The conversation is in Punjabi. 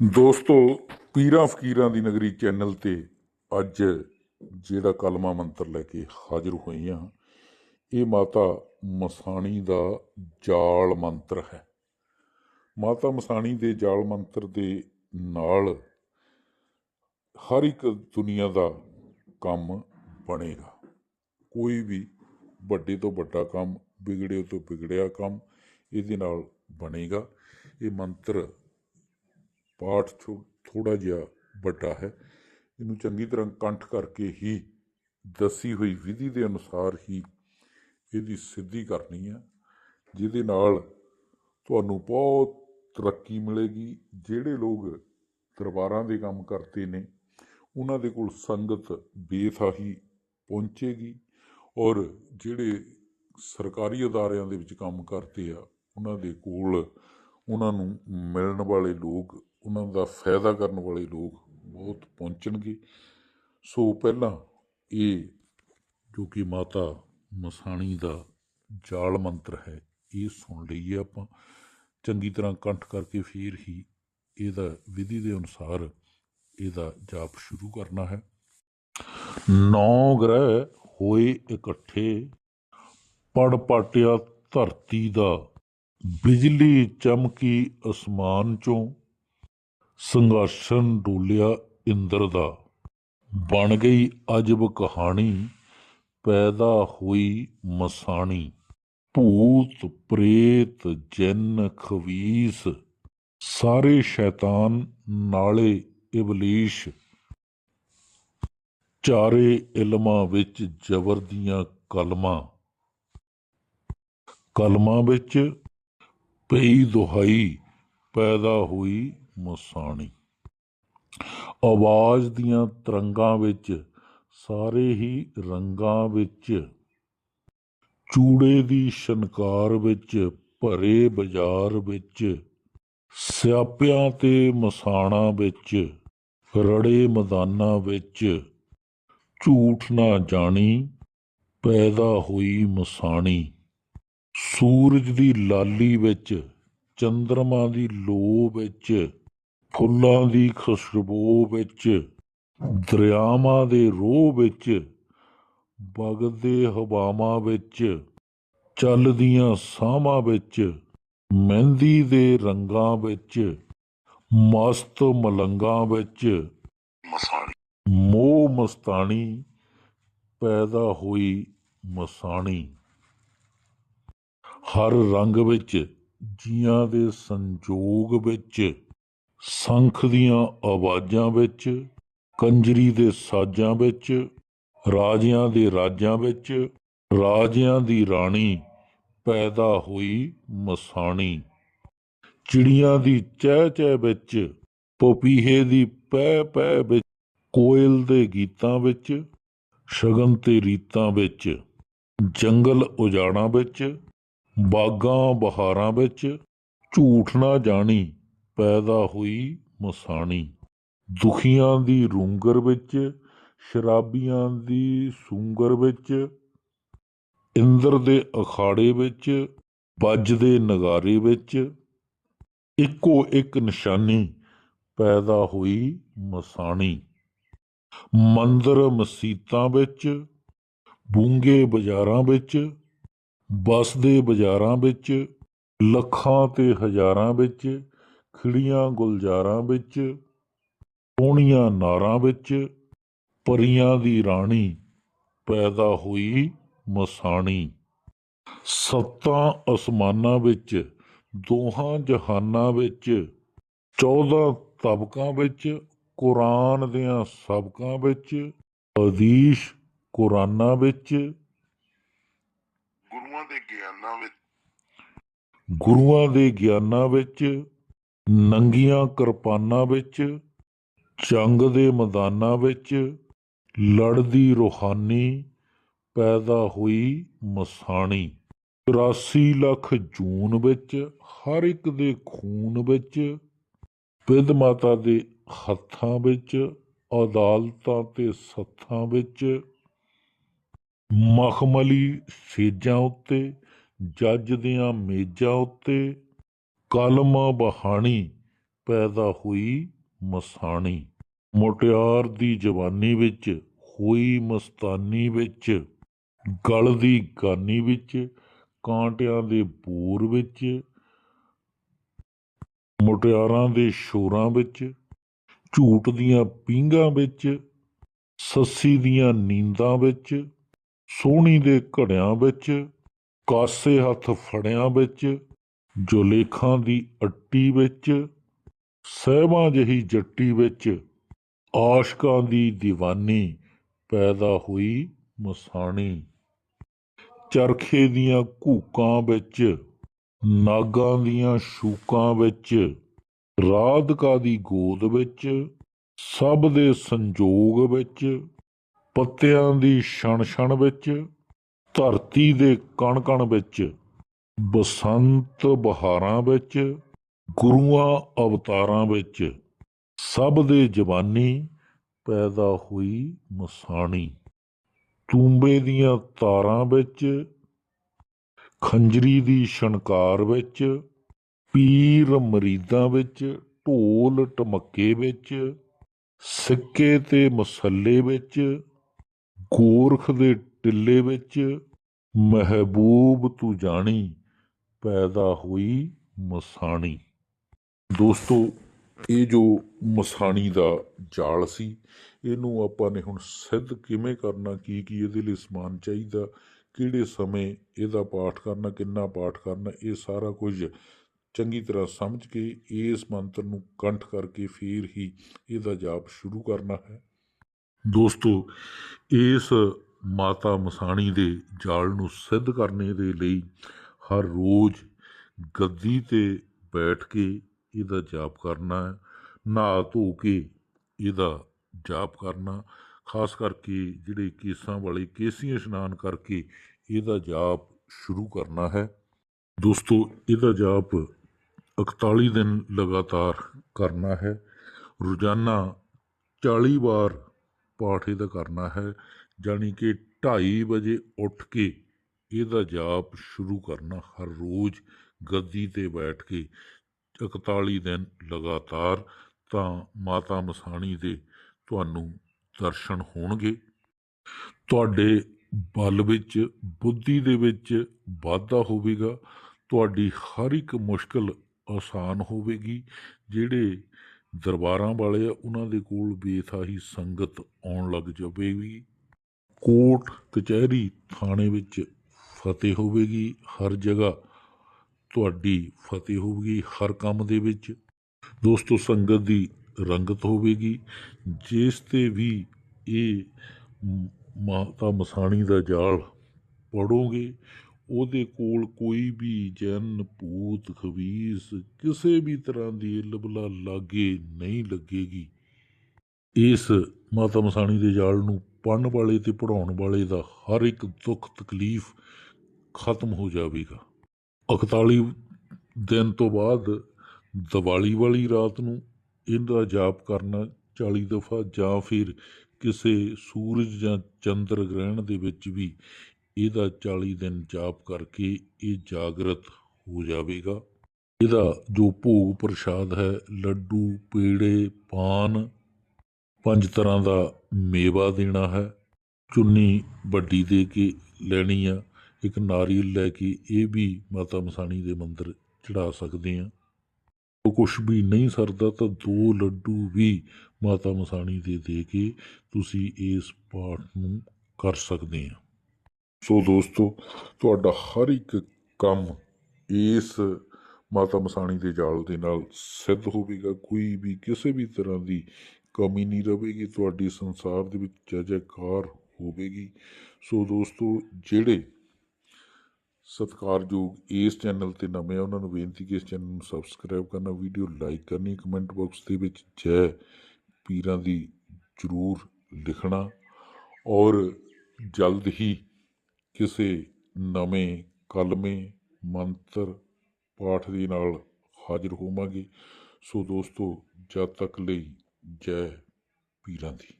ਦੋਸਤੋ, ਪੀਰਾਂ ਫਕੀਰਾਂ ਦੀ ਨਗਰੀ ਚੈਨਲ ਤੇ ਅੱਜ ਜਿਹੜਾ ਕਲਮਾ ਮੰਤਰ ਲੈ ਕੇ ਹਾਜ਼ਰ ਹੋਈ ਹਾਂ, ਇਹ ਮਾਤਾ ਮਸਾਣੀ ਦਾ ਜਾਲ ਮੰਤਰ ਹੈ। ਮਾਤਾ ਮਸਾਣੀ ਦੇ ਜਾਲ ਮੰਤਰ ਦੇ ਨਾਲ ਹਰ ਇੱਕ ਦੁਨੀਆ ਦਾ ਕੰਮ ਬਣੇਗਾ। ਕੋਈ ਵੀ ਵੱਡੇ ਤੋਂ ਵੱਡਾ ਕੰਮ ਵਿਗੜੇ ਤੋਂ ਵਿਗੜਿਆ ਕੰਮ, ਇਹਦੇ ਨਾਲ ਬਣੇਗਾ। ਇਹ ਮੰਤਰ ਪਾਠ ਥੋੜਾ ਜਿਹਾ ਵੱਡਾ ਹੈ। ਇਹਨੂੰ ਚੰਗੀ ਤਰ੍ਹਾਂ ਕੰਠ ਕਰਕੇ ਹੀ ਦੱਸੀ ਹੋਈ ਵਿਧੀ ਦੇ ਅਨੁਸਾਰ ਹੀ ਇਹਦੀ ਸਿੱਧੀ ਕਰਨੀ ਹੈ ਜਿਹਦੇ ਨਾਲ ਤੁਹਾਨੂੰ ਬਹੁਤ ਤਰੱਕੀ ਮਿਲੇਗੀ। ਜਿਹੜੇ ਲੋਕ ਦਰਬਾਰਾਂ ਦੇ ਕੰਮ ਕਰਦੇ ਨੇ, ਉਹਨਾਂ ਦੇ ਕੋਲ ਸੰਗਤ ਬੇਥਾਹੀ ਪਹੁੰਚੇਗੀ ਔਰ ਜਿਹੜੇ ਸਰਕਾਰੀ ਅਦਾਰਿਆਂ ਦੇ ਵਿੱਚ ਕੰਮ ਕਰਦੇ ਆ, ਉਹਨਾਂ ਦੇ ਕੋਲ ਉਹਨਾਂ ਨੂੰ ਮਿਲਣ ਵਾਲੇ ਲੋਕ ਉਹਨਾਂ ਦਾ ਫਾਇਦਾ ਕਰਨ ਵਾਲੇ ਲੋਕ ਬਹੁਤ ਪਹੁੰਚਣਗੇ। ਸੋ ਪਹਿਲਾਂ ਇਹ ਜੋ ਕਿ ਮਾਤਾ ਮਸਾਣੀ ਦਾ ਜਾਲ ਮੰਤਰ ਹੈ, ਇਹ ਸੁਣ ਲਈਏ ਆਪਾਂ। ਚੰਗੀ ਤਰ੍ਹਾਂ ਕੰਠ ਕਰਕੇ ਫਿਰ ਹੀ ਇਹਦਾ ਵਿਧੀ ਦੇ ਅਨੁਸਾਰ ਇਹਦਾ ਜਾਪ ਸ਼ੁਰੂ ਕਰਨਾ ਹੈ। ਨੌ ਗ੍ਰਹਿ ਹੋਏ ਇਕੱਠੇ, ਪੜ ਪਾਟਿਆ ਧਰਤੀ ਦਾ ਬਿਜਲੀ ਚਮਕੀ ਅਸਮਾਨ ਚੋਂ। ਸੰਘਰਸ਼ਨ ਡੋਲਿਆ ਇੰਦਰ ਦਾ। ਬਣ ਗਈ ਅਜਬ ਕਹਾਣੀ, ਪੈਦਾ ਹੋਈ ਮਸਾਣੀ। ਭੂਤ ਪ੍ਰੇਤ ਜਿੰਨ ਖਵੀਸ, ਸਾਰੇ ਸ਼ੈਤਾਨ ਨਾਲੇ ਇਬਲੀਸ਼। ਚਾਰੇ ਇਲਮਾਂ ਵਿੱਚ ਜ਼ਬਰ ਦੀਆਂ ਕਲਮਾਂ। ਕਲਮਾਂ ਵਿੱਚ ਪਈ ਦੁਹਾਈ ਪੈਦਾ ਹੋਈ ਮਸਾਣੀ। ਆਵਾਜ਼ ਦੀਆਂ ਤਰੰਗਾਂ ਵਿੱਚ, ਸਾਰੇ ਹੀ ਰੰਗਾਂ ਵਿੱਚ, ਚੂੜੇ ਦੀ ਸ਼ਨਕਾਰ ਵਿੱਚ, ਭਰੇ ਬਾਜ਼ਾਰ ਵਿੱਚ, ਸਿਆਪਿਆਂ ਤੇ ਮਸਾਣਾ ਵਿੱਚ, ਰੜੇ ਮੈਦਾਨਾਂ ਵਿੱਚ, ਝੂਠ ਨਾ ਜਾਣੀ, ਪੈਦਾ ਹੋਈ ਮਸਾਣੀ। ਸੂਰਜ ਦੀ ਲਾਲੀ ਵਿੱਚ, ਚੰਦਰਮਾ ਦੀ ਲੋ ਵਿੱਚ ਫੁੱਲਾਂ ਦੀ ਖੁਸ਼ਬੂ ਵਿੱਚ ਦਰਿਆਵਾਂ ਦੇ ਰੋਹ ਵਿੱਚ ਵਗਦੇ ਹਵਾਵਾਂ ਵਿੱਚ ਚੱਲਦੀਆਂ ਸਾਹਾਂ ਵਿੱਚ ਮਹਿੰਦੀ ਦੇ ਰੰਗਾਂ ਵਿੱਚ ਮਸਤ ਮਲੰਗਾਂ ਵਿੱਚ ਮਸਾਣੀ। ਮੋਹ ਮਸਤਾਣੀ ਪੈਦਾ ਹੋਈ ਮਸਾਣੀ। ਹਰ ਰੰਗ ਵਿੱਚ ਜੀਆਂ ਦੇ ਸੰਜੋਗ ਵਿੱਚ ਸੰਖ ਦੀਆਂ ਆਵਾਜ਼ਾਂ ਵਿੱਚ, ਕੰਜਰੀ ਦੇ ਸਾਜ਼ਾਂ ਵਿੱਚ, ਰਾਜਿਆਂ ਦੇ ਰਾਜਾਂ ਵਿੱਚ, ਰਾਜਿਆਂ ਦੀ ਰਾਣੀ ਪੈਦਾ ਹੋਈ ਮਸਾਣੀ। ਚਿੜੀਆਂ ਦੀ ਚਹਿ ਚਹਿ ਵਿੱਚ, ਪਪੀਹੇ ਦੀ ਪੈ ਪੈ ਵਿੱਚ, ਕੋਇਲ ਦੇ ਗੀਤਾਂ ਵਿੱਚ, ਸ਼ਗਨ ਤੇ ਰੀਤਾਂ ਵਿੱਚ, ਜੰਗਲ ਉਜਾੜਾਂ ਵਿੱਚ, ਬਾਗਾਂ ਬਹਾਰਾਂ ਵਿੱਚ, ਝੂਠ ਨਾ ਜਾਣੀ। ਪੈਦਾ ਹੋਈ ਮਸਾਣੀ। ਦੁਖੀਆਂ ਦੀ ਰੂੰਗਰ ਵਿੱਚ, ਸ਼ਰਾਬੀਆਂ ਦੀ ਸੂੰਗਰ ਵਿੱਚ, ਇੰਦਰ ਦੇ ਅਖਾੜੇ ਵਿੱਚ ਵੱਜਦੇ ਨਗਾਰੇ ਵਿੱਚ ਇੱਕੋ ਇੱਕ ਨਿਸ਼ਾਨੀ ਪੈਦਾ ਹੋਈ ਮਸਾਣੀ। ਮੰਦਰ ਮਸੀਤਾਂ ਵਿੱਚ, ਬੂੰਗੇ ਬਾਜ਼ਾਰਾਂ ਵਿੱਚ ਬਸਦੇ ਬਾਜ਼ਾਰਾਂ ਵਿੱਚ, ਲੱਖਾਂ ਤੇ ਹਜ਼ਾਰਾਂ ਵਿੱਚ ਖਿੜੀਆਂ ਗੁਲਜ਼ਾਰਾਂ ਵਿੱਚ ਸੋਹਣੀਆਂ ਨਾਰਾਂ ਵਿੱਚ ਪਰੀਆਂ ਦੀ ਰਾਣੀ ਪੈਦਾ ਹੋਈ ਮਸਾਣੀ। ਸੱਤਾਂ ਅਸਮਾਨਾਂ ਵਿੱਚ ਦੋਹਾਂ ਜਹਾਨਾਂ ਵਿੱਚ 14 ਤਬਕਾਂ ਵਿੱਚ ਕੁਰਾਨ ਦੀਆਂ ਸਬਕਾਂ ਵਿੱਚ ਹਦੀਸ਼ ਕੁਰਾਨਾਂ ਵਿੱਚ। ਗੁਰੂਆਂ ਦੇ ਗਿਆਨਾਂ ਵਿੱਚ। ਗੁਰੂਆਂ ਦੇ ਗਿਆਨਾਂ ਵਿੱਚ ਨੰਗੀਆਂ ਕਿਰਪਾਨਾਂ ਵਿੱਚ, ਜੰਗ ਦੇ ਮੈਦਾਨਾਂ ਵਿੱਚ ਲੜਦੀ ਰੂਹਾਨੀ ਪੈਦਾ ਹੋਈ ਮਸਾਣੀ। 84 ਲੱਖ ਜੂਨ ਵਿੱਚ ਹਰ ਇੱਕ ਦੇ ਖੂਨ ਵਿੱਚ, ਵਿਧ ਮਾਤਾ ਦੇ ਹੱਥਾਂ ਵਿੱਚ, ਅਦਾਲਤਾਂ ਤੇ ਸੱਥਾਂ ਵਿੱਚ, ਮਖਮਲੀ ਸੇਜਾਂ ਉੱਤੇ, ਜੱਜ ਦੀਆਂ ਮੇਜ਼ਾਂ ਉੱਤੇ ਕਲਮ ਬਹਾਣੀ ਪੈਦਾ ਹੋਈ ਮਸਾਣੀ। ਮੁਟਿਆਰ ਦੀ ਜਵਾਨੀ ਵਿੱਚ, ਹੋਈ ਮਸਤਾਨੀ ਵਿੱਚ, ਗਲ ਦੀ ਗਾਨੀ ਵਿੱਚ, ਕਾਂਟਿਆਂ ਦੇ ਬੂਰ ਵਿੱਚ, ਮੁਟਿਆਰਾਂ ਦੇ ਸ਼ੋਰਾਂ ਵਿੱਚ, ਝੂਠ ਦੀਆਂ ਪੀਂਘਾਂ ਵਿੱਚ, ਸੱਸੀ ਦੀਆਂ ਨੀਂਦਾਂ ਵਿੱਚ, ਸੋਹਣੀ ਦੇ ਘੜਿਆਂ ਵਿੱਚ, ਕਾਸੇ ਹੱਥ ਫੜਿਆਂ ਵਿੱਚ ਜੁਲੇਖਾਂ ਦੀ ਅੱਟੀ ਵਿੱਚ, ਸਹਿਬਾਂ ਜਹੀ ਜੱਟੀ ਵਿੱਚ, ਆਸ਼ਕਾਂ ਦੀ ਦੀਵਾਨੀ ਪੈਦਾ ਹੋਈ ਮਸਾਣੀ। ਚਰਖੇ ਦੀਆਂ ਘੂਕਾਂ ਵਿੱਚ, ਨਾਗਾਂ ਦੀਆਂ ਸ਼ੂਕਾਂ ਵਿੱਚ, ਰਾਧਕਾ ਦੀ ਗੋਦ ਵਿੱਚ, ਸਭ ਦੇ ਸੰਜੋਗ ਵਿੱਚ, ਪੱਤਿਆਂ ਦੀ ਛਣ ਛਣ ਵਿੱਚ, ਧਰਤੀ ਦੇ ਕਣ ਕਣ ਵਿੱਚ। ਬਸੰਤ ਬਹਾਰਾਂ ਵਿੱਚ, ਗੁਰੂਆਂ ਅਵਤਾਰਾਂ ਵਿੱਚ ਸਭ ਦੇ ਜਵਾਨੀ ਪੈਦਾ ਹੋਈ ਮਸਾਣੀ। ਤੂੰਬੇ ਦੀਆਂ ਤਾਰਾਂ ਵਿੱਚ, ਖੰਜਰੀ ਦੀ ਛਣਕਾਰ ਵਿੱਚ, ਪੀਰ ਮਰੀਦਾਂ ਵਿੱਚ, ਢੋਲ ਟਮੱਕੇ ਵਿੱਚ, ਸਿੱਕੇ ਤੇ ਮਸੱਲੇ ਵਿੱਚ, ਗੋਰਖ ਦੇ ਟਿੱਲੇ ਵਿੱਚ, ਮਹਿਬੂਬ ਤੂੰ ਜਾਣੀ। ਪੈਦਾ ਹੋਈ ਮਸਾਣੀ। ਦੋਸਤੋ, ਇਹ ਜੋ ਮਸਾਣੀ ਦਾ ਜਾਲ ਸੀ, ਇਹਨੂੰ ਆਪਾਂ ਨੇ ਹੁਣ ਸਿੱਧ ਕਿਵੇਂ ਕਰਨਾ, ਕੀ ਕੀ ਇਹਦੇ ਲਈ ਸਮਾਨ ਚਾਹੀਦਾ, ਕਿਹੜੇ ਸਮੇਂ ਇਹਦਾ ਪਾਠ ਕਰਨਾ, ਕਿੰਨਾ ਪਾਠ ਕਰਨਾ, ਇਹ ਸਾਰਾ ਕੁਝ ਚੰਗੀ ਤਰ੍ਹਾਂ ਸਮਝ ਕੇ ਇਸ ਮੰਤਰ ਨੂੰ ਕੰਠ ਕਰਕੇ ਫਿਰ ਹੀ ਇਹਦਾ ਜਾਪ ਸ਼ੁਰੂ ਕਰਨਾ ਹੈ। ਦੋਸਤੋ, ਇਸ ਮਾਤਾ ਮਸਾਣੀ ਦੇ ਜਾਲ ਨੂੰ ਸਿੱਧ ਕਰਨੇ ਦੇ ਲਈ ਹਰ ਰੋਜ਼ ਗੱਦੀ ਤੇ ਬੈਠ ਕੇ ਇਹਦਾ ਜਾਪ ਕਰਨਾ ਹੈ ਨਹਾ ਧੋ ਕੇ ਇਹਦਾ ਜਾਪ ਕਰਨਾ ਖਾਸ ਕਰਕੇ ਜਿਹੜੇ ਕੇਸਾਂ ਵਾਲੇ ਕੇਸੀਆਂ ਇਸ਼ਨਾਨ ਕਰਕੇ ਇਹਦਾ ਜਾਪ ਸ਼ੁਰੂ ਕਰਨਾ ਹੈ ਦੋਸਤੋ ਇਹਦਾ ਜਾਪ 41 ਦਿਨ ਲਗਾਤਾਰ ਕਰਨਾ ਹੈ ਰੋਜ਼ਾਨਾ 40 ਵਾਰ ਪਾਠ ਇਹਦਾ ਕਰਨਾ ਹੈ ਜਾਣੀ ਕਿ 2:30 ਵਜੇ ਉੱਠ ਕੇ ਇਹਦਾ ਜਾਪ ਸ਼ੁਰੂ ਕਰਨਾ ਹਰ ਰੋਜ਼ ਗੱਦੀ ਤੇ ਬੈਠ ਕੇ 41 ਦਿਨ ਲਗਾਤਾਰ ਤਾਂ ਮਾਤਾ ਮਸਾਣੀ ਦੇ ਤੁਹਾਨੂੰ ਦਰਸ਼ਨ ਹੋਣਗੇ। ਤੁਹਾਡੇ ਬਲ ਵਿੱਚ, ਬੁੱਧੀ ਦੇ ਵਿੱਚ ਵਾਧਾ ਹੋਵੇਗਾ। ਤੁਹਾਡੀ ਹਰ ਇੱਕ ਮੁਸ਼ਕਲ ਆਸਾਨ ਹੋਵੇਗੀ। ਜਿਹੜੇ ਦਰਬਾਰਾਂ ਵਾਲੇ ਆ, ਉਹਨਾਂ ਦੇ ਕੋਲ ਬੇਥਾਹੀ ਸੰਗਤ ਆਉਣ ਲੱਗ ਜਾਵੇਗੀ। ਕੋਰਟ ਕਚਹਿਰੀ ਥਾਣੇ ਵਿੱਚ ਫਤਿਹ ਹੋਵੇਗੀ ਹਰ ਜਗ੍ਹਾ। ਤੁਹਾਡੀ ਫਤਿਹ ਹੋਵੇਗੀ ਹਰ ਕੰਮ ਦੇ ਵਿੱਚ। ਦੋਸਤੋ, ਸੰਗਤ ਦੀ ਰੰਗਤ ਹੋਵੇਗੀ। ਜਿਸ ਤੇ ਵੀ ਇਹ ਮਾਤਾ ਮਸਾਣੀ ਦਾ ਜਾਲ ਪੜੋਗੇ, ਉਹਦੇ ਕੋਲ ਕੋਈ ਵੀ ਜਨ ਭੂਤ ਖਵੀਸ, ਕਿਸੇ ਵੀ ਤਰ੍ਹਾਂ ਦੀ ਲਬਲਾ ਲਾਗੇ ਨਹੀਂ ਲੱਗੇਗੀ। ਇਸ ਮਾਤਾ ਮਸਾਣੀ ਦੇ ਜਾਲ ਨੂੰ ਪੜਨ ਵਾਲੇ ਤੇ ਪੜਾਉਣ ਵਾਲੇ ਦਾ ਹਰ ਇੱਕ ਦੁੱਖ ਤਕਲੀਫ ਖਤਮ ਹੋ ਜਾਵੇਗਾ। 41 ਦਿਨ ਤੋਂ ਬਾਅਦ ਦੀਵਾਲੀ ਵਾਲੀ ਰਾਤ ਨੂੰ ਇਹਦਾ ਜਾਪ ਕਰਨਾ 40 ਦਫਾ ਜਾਂ ਫਿਰ ਕਿਸੇ ਸੂਰਜ ਜਾਂ ਚੰਦਰ ਗ੍ਰਹਿਣ ਦੇ ਵਿੱਚ ਵੀ ਇਹਦਾ 40 ਦਿਨ ਜਾਪ ਕਰਕੇ ਇਹ ਜਾਗਰਤ ਹੋ ਜਾਵੇਗਾ। ਇਹਦਾ ਜੋ ਭੋਗ ਪ੍ਰਸ਼ਾਦ ਹੈ, ਲੱਡੂ, ਪੇੜੇ, ਪਾਨ, ਪੰਜ ਤਰ੍ਹਾਂ ਦਾ ਮੇਵਾ ਦੇਣਾ ਹੈ, ਚੁੰਨੀ ਵੱਡੀ ਦੇ ਕੇ ਲੈਣੀ ਆ। ਇੱਕ ਨਾਰੀਅਲ ਲੈ ਕੇ ਇਹ ਵੀ ਮਾਤਾ ਮਸਾਣੀ ਦੇ ਮੰਦਰ ਚੜਾ ਸਕਦੇ ਆ ਉਹ ਕੁਝ ਵੀ ਨਹੀਂ ਸਰਦਾ ਤਾਂ ਦੋ ਲੱਡੂ ਵੀ ਮਾਤਾ ਮਸਾਣੀ ਦੇ ਦੇ ਕੇ ਤੁਸੀਂ ਇਸ ਪਾਠ ਨੂੰ ਕਰ ਸਕਦੇ ਆ ਸੋ ਦੋਸਤੋ, ਤੁਹਾਡਾ ਹਰ ਇੱਕ ਕੰਮ ਇਸ ਮਾਤਾ ਮਸਾਣੀ ਦੇ ਜਾਲ ਦੇ ਨਾਲ ਸਿੱਧ ਹੋਵੇਗਾ। ਕੋਈ ਵੀ ਕਿਸੇ ਵੀ ਤਰ੍ਹਾਂ ਦੀ ਕਮੀ ਨਹੀਂ ਰਹੇਗੀ। ਤੁਹਾਡੀ ਸੰਸਾਰ ਦੇ ਵਿੱਚ ਜੈ ਜੈਕਾਰ ਹੋਵੇਗੀ। ਸੋ ਦੋਸਤੋ, ਜਿਹੜੇ ਸਤਿਕਾਰਯੋਗ ਇਸ ਚੈਨਲ ਤੇ ਨਵੇਂ ਆ, ਉਹਨਾਂ ਨੂੰ ਬੇਨਤੀ ਕਿ ਇਸ ਚੈਨਲ ਨੂੰ ਸਬਸਕ੍ਰਾਈਬ ਕਰਨਾ ਵੀਡੀਓ ਲਾਈਕ ਕਰਨੀ ਕਮੈਂਟ ਬਾਕਸ ਦੇ ਵਿੱਚ ਜੈ ਪੀਰਾਂ ਦੀ ਜ਼ਰੂਰ ਲਿਖਣਾ ਔਰ ਜਲਦ ਹੀ ਕਿਸੇ ਨਵੇਂ ਕਲਮੇ, ਮੰਤਰ, ਪਾਠ ਦੇ ਨਾਲ ਹਾਜ਼ਰ ਹੋਵਾਂਗੇ। ਸੋ ਦੋਸਤੋ, ਜਦ ਤੱਕ ਲਈ ਜੈ ਪੀਰਾਂ ਦੀ।